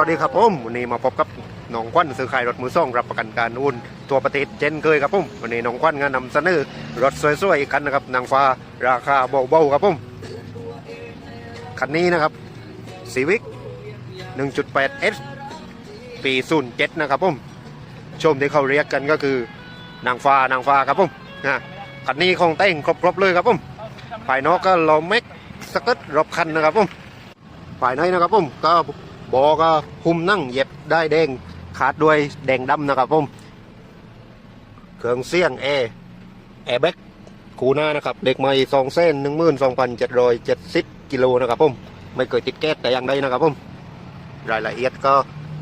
วัสดีครับผมวันนี้มาพบกับน้องควันซื้อขายรถมือส่งรับประกันการอุ่นตัวประเทศเจนเคยครับผมวันนี้น้องควันงานนำเสนอรถสวยๆอีกคันนะครับนางฟ้าราคาเบาๆครับผมคันนี้นะครับซีวิก 1.8 S ปี07นะครับผมชมที่เขาเรียกกันก็คือนางฟ้านางฟ้าครับผมนะคันนี้คงแต่งครบๆเลยครับผมภายนอกก็โลเม็กสกิตรอบคันนะครับผมภายในนะครับผมก็ บอก็หุ้มนั่งเย็บได้แดงขาดด้วยแดงดำนะครับผมเครื่องเสียงแอร์แอร์แบ็กคูหน้านะครับเด็กใหม่สองเส้นหนึ่งหมื่นสองพันเจ็ดร้อยเจ็ดสิบกิโลนะครับผมไม่เคยติดแก๊สแต่อย่างใดนะครับผมรายละเอียดก็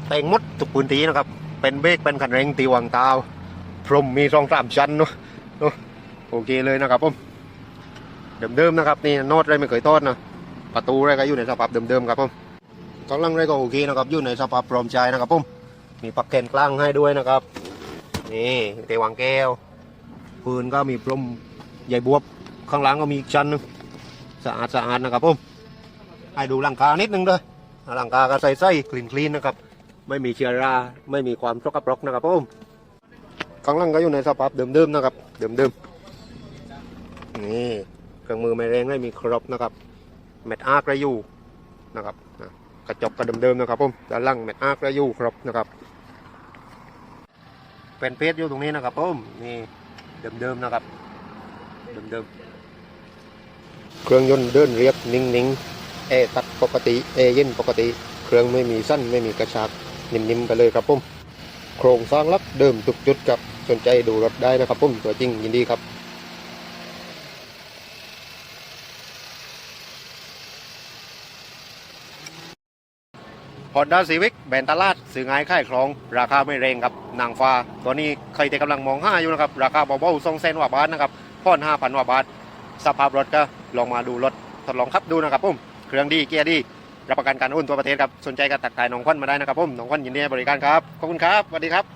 แต่งมดทุกพื้นที่นะครับ เป็นเบรกเป็นคันเร่งตีวางตาวพรมมีสองสามชั้นเนอะเนอะโอเคเลยนะครับผมเดิมๆนะครับนี่โน้ตอะไรไม่เคยทอดนะประตูอะไรก็อยู่ในสภาพเดิมๆครับผม กำลังอะไรก็โอเคนะครับอยู่ในสภาพพร้อมใจนะครับผมมีปักแกนกลางให้ด้วยนะครับนี่เตวางแก้วปืนก็มีพรมใหญ่บวบข้างหลังก็มีอีกชั้นนึงสะอาดสะอาดนะครับผมให้ดูหลังคานิดนึงด้วยหลังคาก็ใส่ใส่คลีนคลีนนะครับไม่มีเชื้อราไม่มีความสกปรกนะครับผมข้างหลังก็อยู่ในสภาพเดิมๆนะครับเดิมๆนี่เครื่องมือไม่แรงไม่มีครบนะครับเม็ดอาร์กระยู่นะครับ กระจกก็เดิมๆนะครับผมด้านล่างเม็ดอาร์กระยูครบนะครับเป็นเพชรอยู่ตรงนี้นะครับผมนี่เดิมๆนะครับเดิมๆเครื่องยนต์เดินเรียบนิ่งๆแอร์ตัดปกติแอร์เย็นปกติ เครื่องไม่มีสั้นไม่มีกระชากนิ่มๆกันเลยครับผมโครงสร้างลักเดิมทุกจุดครับสนใจดูรถได้นะครับผมตัวจริงยินดีครับ ฮอนด้าซีวิกแบนตาลาดสื่อง่ายค่ายคลอง ราคาไม่แรงครับนางฟ้าตัวนี้ใครแต่กำลังมองห้าอยู่นะครับ ราคาเบาๆสองเซนกว่าบาทนะครับพ่อนห้าพันกว่าบาท สภาพรถก็ลองมาดูรถทดลองขับดูนะครับผมเครื่องดีเกียร์ดีรับประกันการอุ่นตัวประเทศครับสนใจก็ตัดขายน้องควันมาได้นะครับผมน้องควันยินดีบริการครับขอบคุณครับสวัสดีครับ